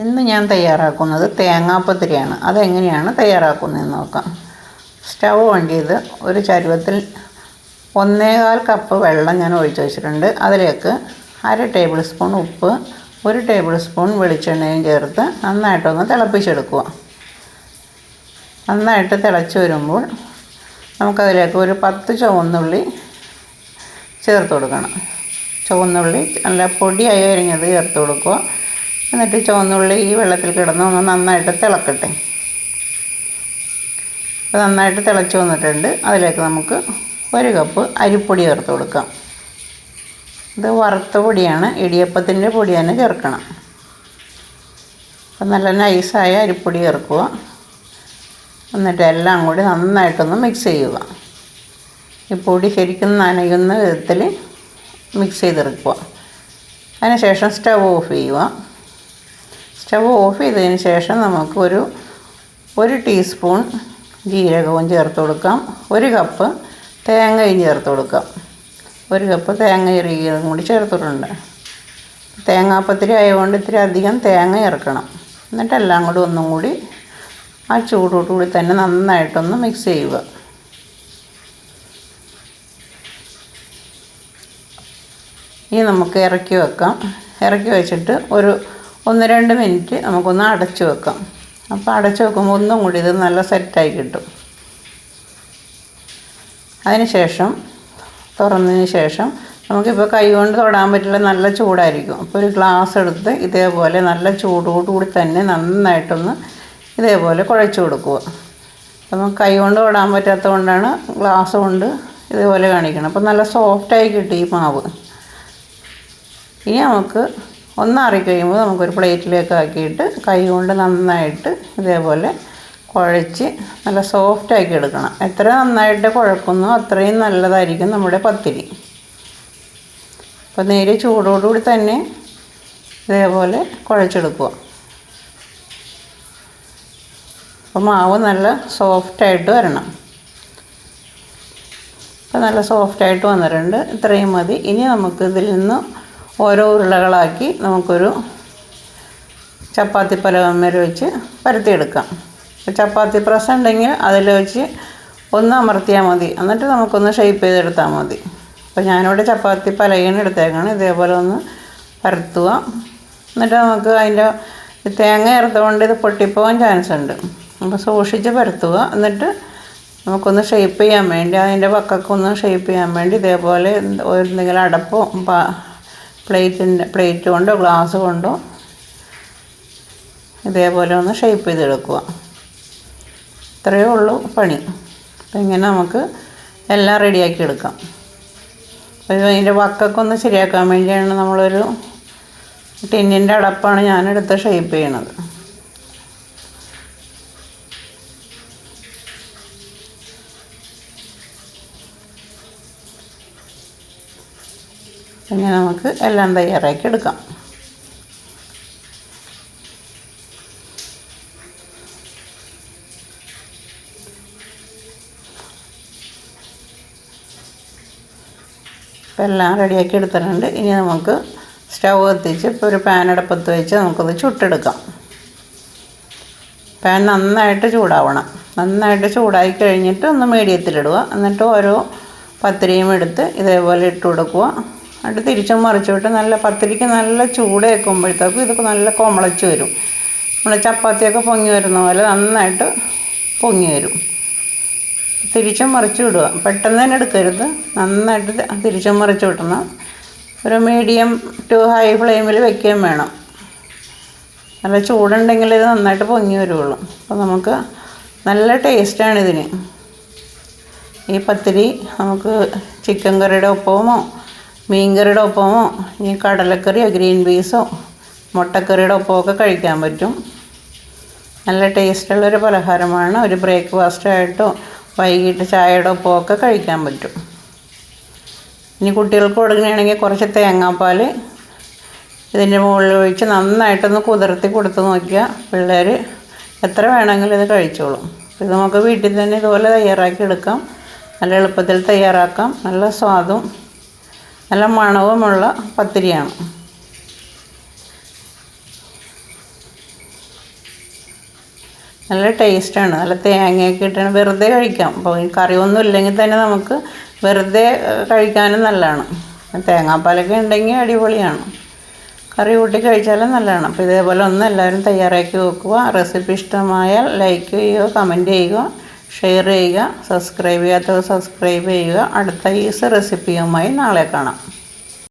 ഇന്ന് ഞാൻ തയ്യാറാക്കുന്നത് തേങ്ങാപ്പത്തിരിയാണ്. അതെങ്ങനെയാണ് തയ്യാറാക്കുന്നതെന്ന് നോക്കാം. സ്റ്റവ് ഓൺ ചെയ്ത് ഒരു ചരുവത്തിൽ ഒന്നേകാൽ കപ്പ് വെള്ളം ഞാൻ ഒഴിച്ചു വെച്ചിട്ടുണ്ട്. അതിലേക്ക് അര ടേബിൾ സ്പൂൺ ഉപ്പ് ഒരു ടേബിൾ സ്പൂൺ വെളിച്ചെണ്ണയും ചേർത്ത് നന്നായിട്ടൊന്ന് തിളപ്പിച്ചെടുക്കുക. നന്നായിട്ട് തിളച്ച് വരുമ്പോൾ നമുക്കതിലേക്ക് ഒരു പത്ത് ചുവന്നുള്ളി ചേർത്ത് കൊടുക്കണം. ചുവന്നുള്ളി നല്ല പൊടിയായി അരിഞ്ഞത് ചേർത്ത് കൊടുക്കുക. എന്നിട്ട് ചുവന്നുള്ളി ഈ വെള്ളത്തിൽ കിടന്ന് ഒന്ന് നന്നായിട്ട് തിളക്കട്ടെ. അപ്പോൾ നന്നായിട്ട് തിളച്ച് വന്നിട്ടുണ്ട്. അതിലേക്ക് നമുക്ക് ഒരു കപ്പ് അരിപ്പൊടി ചേർത്ത് കൊടുക്കാം. ഇത് വറുത്ത പൊടിയാണ്. ഇടിയപ്പത്തിന്റെ പൊടി തന്നെ ചേർക്കണം. അപ്പം നല്ല നൈസായ അരിപ്പൊടി ചേർക്കുക. എന്നിട്ട് എല്ലാം കൂടി നന്നായിട്ടൊന്ന് മിക്സ് ചെയ്യുക. ഈ പൊടി ശരിക്കും നനയുന്ന വിധത്തിൽ മിക്സ് ചെയ്തെടുക്കുക. അതിനുശേഷം സ്റ്റവ് ഓഫ് ചെയ്യുക. സ്റ്റവ് ഓഫ് ചെയ്തതിന് ശേഷം നമുക്ക് ഒരു ഒരു ടീസ്പൂൺ ജീരകവും ചേർത്ത് കൊടുക്കാം. ഒരു കപ്പ് തേങ്ങയും ചേർത്ത് കൊടുക്കാം. ഒരു കപ്പ് തേങ്ങ ഇറുകിയതും കൂടി ചേർത്തിട്ടുണ്ട്. തേങ്ങാപ്പത്തിരി ആയതുകൊണ്ട് ഇത്തിരി അധികം തേങ്ങ ഇറക്കണം എന്നിട്ടെല്ലാം കൂടി ഒന്നും കൂടി ആ ചൂടോടുകൂടി തന്നെ നന്നായിട്ടൊന്ന് മിക്സ് ചെയ്യുക. ഇനി നമുക്ക് ഇറക്കി വെക്കാം. ഇറക്കി വെച്ചിട്ട് ഒരു ഒന്ന് രണ്ട് മിനിറ്റ് നമുക്കൊന്ന് അടച്ചു വെക്കാം. അപ്പോൾ അടച്ചു വെക്കുമ്പോൾ ഒന്നും കൂടി ഇത് നല്ല സെറ്റായി കിട്ടും. അതിന് ശേഷം തുറന്നതിന് ശേഷം നമുക്കിപ്പോൾ കൈ കൊണ്ട് തൊടാൻ പറ്റില്ല നല്ല ചൂടായിരിക്കും. അപ്പോൾ ഒരു ഗ്ലാസ് എടുത്ത് ഇതേപോലെ നല്ല ചൂടോടുകൂടി തന്നെ നന്നായിട്ടൊന്ന് ഇതേപോലെ കുഴച്ച് കൊടുക്കുക. അപ്പം കൈ കൊണ്ട് തൊടാൻ പറ്റാത്തത് കൊണ്ടാണ് ഗ്ലാസ് കൊണ്ട് ഇതേപോലെ കാണിക്കണം അപ്പോൾ നല്ല സോഫ്റ്റായി കിട്ടി ഈ മാവ്. ഇനി നമുക്ക് ഒന്നാറി കഴിയുമ്പോൾ നമുക്കൊരു പ്ലേറ്റിലേക്ക് ആക്കിയിട്ട് കൈ കൊണ്ട് നന്നായിട്ട് ഇതേപോലെ കുഴച്ച് നല്ല സോഫ്റ്റാക്കി എടുക്കണം. എത്ര നന്നായിട്ട് കുഴക്കുന്നോ അത്രയും നല്ലതായിരിക്കും നമ്മുടെ പത്തിരി. അപ്പോൾ നേരെ ചൂടോടുകൂടി തന്നെ ഇതേപോലെ കുഴച്ചെടുക്കുക. അപ്പോൾ മാവ് നല്ല സോഫ്റ്റായിട്ട് വരണം. അപ്പോൾ നല്ല സോഫ്റ്റായിട്ട് വന്നിട്ടുണ്ട്. ഇത്രയും മതി. ഇനി നമുക്ക് ഇതിൽ നിന്ന് ഓരോ ഉരുളകളാക്കി നമുക്കൊരു ചപ്പാത്തി പലകമ്മേൽ വെച്ച് പരത്തിയെടുക്കാം. ചപ്പാത്തി പ്രസ് ഉണ്ടെങ്കിൽ അതിൽ വെച്ച് ഒന്ന് അമർത്തിയാൽ മതി. എന്നിട്ട് നമുക്കൊന്ന് ഷേപ്പ് ചെയ്തെടുത്താൽ മതി. അപ്പോൾ ഞാനിവിടെ ചപ്പാത്തി പലകയാണ് എടുത്തേക്കാണ്. ഇതേപോലെ ഒന്ന് പരത്തുക. എന്നിട്ട് നമുക്ക് അതിന്റെ തേങ്ങ ചേർത്തുകൊണ്ട് ഇത് പൊട്ടിപ്പോകാൻ ചാൻസ് ഉണ്ട്. അപ്പോൾ സൂക്ഷിച്ച് പരത്തുക. എന്നിട്ട് നമുക്കൊന്ന് ഷേപ്പ് ചെയ്യാൻ വേണ്ടി അതിന്റെ പക്കൊക്കെ ഷേപ്പ് ചെയ്യാൻ വേണ്ടി ഇതേപോലെ എന്തെങ്കിലും അടപ്പോ പ്ലേറ്റിന്റെ പ്ലേറ്റ് കൊണ്ടോ ഗ്ലാസ് കൊണ്ടോ ഇതേപോലെ ഒന്ന് ഷേപ്പ് ചെയ്തെടുക്കുക. ഇത്രയേ ഉള്ളൂ പണി. അപ്പം ഇങ്ങനെ നമുക്ക് എല്ലാം റെഡിയാക്കി എടുക്കാം. അപ്പോൾ അതിന്റെ വക്കൊക്കെ ഒന്ന് ശരിയാക്കാൻ വേണ്ടിയാണ് നമ്മളൊരു ടിന്നിന്റെ അടപ്പാണ് ഞാനെടുത്ത് ഷേപ്പ് ചെയ്യണത്. ഇങ്ങനെ നമുക്ക് എല്ലാം തയ്യാറാക്കി എടുക്കാം. ഇപ്പം എല്ലാം റെഡിയാക്കി എടുത്തിട്ടുണ്ട്. ഇനി നമുക്ക് സ്റ്റൗ കത്തിച്ച് ഇപ്പോൾ ഒരു പാൻ അടുപ്പത്ത് വെച്ച് നമുക്കത് ചുട്ടെടുക്കാം. പാൻ നന്നായിട്ട് ചൂടാവണം. നന്നായിട്ട് ചൂടായി കഴിഞ്ഞിട്ട് ഒന്ന് മീഡിയത്തിലിടുക. എന്നിട്ട് ഓരോ പത്തിരിയും എടുത്ത് ഇതേപോലെ ഇട്ട് കൊടുക്കുക എന്നിട്ട് തിരിച്ചും മറിച്ചുവിട്ട് നല്ല പത്തിരിക്ക് നല്ല ചൂട് വെക്കുമ്പോഴത്തേക്കും ഇതൊക്കെ നല്ല കൊമളച്ച് വരും. നമ്മുടെ ചപ്പാത്തിയൊക്കെ പൊങ്ങി വരുന്ന പോലെ നന്നായിട്ട് പൊങ്ങി വരും. തിരിച്ചും മറിച്ച് വിടുക പെട്ടെന്ന് തന്നെ എടുക്കരുത്. നന്നായിട്ട് തിരിച്ചും മറിച്ച് വിട്ടണം ഒരു മീഡിയം ടു ഹൈ ഫ്ലെയിമിൽ വെക്കുകയും വേണം. നല്ല ചൂടുണ്ടെങ്കിൽ ഇത് നന്നായിട്ട് പൊങ്ങി വരുള്ളൂ അപ്പോൾ നമുക്ക് നല്ല ടേസ്റ്റാണ് ഇതിന്. ഈ പത്തിരി നമുക്ക് ചിക്കൻ കറിയുടെ ഒപ്പമോ മീൻ കറിയുടെ ഒപ്പമോ ഈ കടലക്കറിയോ ഗ്രീൻ പീസോ മുട്ടക്കറിയുടെ ഒപ്പമൊക്കെ കഴിക്കാൻ പറ്റും. നല്ല ടേസ്റ്റുള്ളൊരു പലഹാരമാണ്. ഒരു ബ്രേക്ക്ഫാസ്റ്റ് ആയിട്ടോ വൈകിട്ട് ചായയുടെ ഒപ്പമൊക്കെ കഴിക്കാൻ പറ്റും. ഇനി കുട്ടികൾക്ക് കൊടുക്കുകയാണെങ്കിൽ കുറച്ച് തേങ്ങാപ്പാൽ ഇതിന്റെ മുകളിൽ ഒഴിച്ച് നന്നായിട്ടൊന്ന് കുതിർത്തി കൊടുത്ത് നോക്കിയാൽ പിള്ളേർ എത്ര വേണമെങ്കിലും ഇത് കഴിച്ചോളും. ഇത് നമുക്ക് വീട്ടിൽ തന്നെ ഇതുപോലെ തയ്യാറാക്കി എടുക്കാം. നല്ല എളുപ്പത്തിൽ തയ്യാറാക്കാം. നല്ല സ്വാദും നല്ല മണവുമുള്ള പത്തിരിയാണ്. നല്ല ടേസ്റ്റാണ്. നല്ല തേങ്ങയൊക്കെ ഇട്ടാണ് വെറുതെ കഴിക്കാം. അപ്പോൾ കറിയൊന്നും ഇല്ലെങ്കിൽ തന്നെ നമുക്ക് വെറുതെ കഴിക്കാനും നല്ലതാണ്. തേങ്ങാപ്പാലൊക്കെ ഉണ്ടെങ്കിൽ അടിപൊളിയാണ്. കറി കൂട്ടി കഴിച്ചാലും നല്ലതാണ്. അപ്പോൾ ഇതേപോലെ ഒന്ന് എല്ലാവരും തയ്യാറാക്കി വെക്കുക. റെസിപ്പി ഇഷ്ടമായാൽ ലൈക്ക് ചെയ്യുക കമന്റ് ചെയ്യുക. ഷെയർ ചെയ്യുക സബ്സ്ക്രൈബ് ചെയ്യാത്തവർ സബ്സ്ക്രൈബ് ചെയ്യുക. അടുത്ത ഈസ് റെസിപ്പിയുമായി നാളെ കാണാം.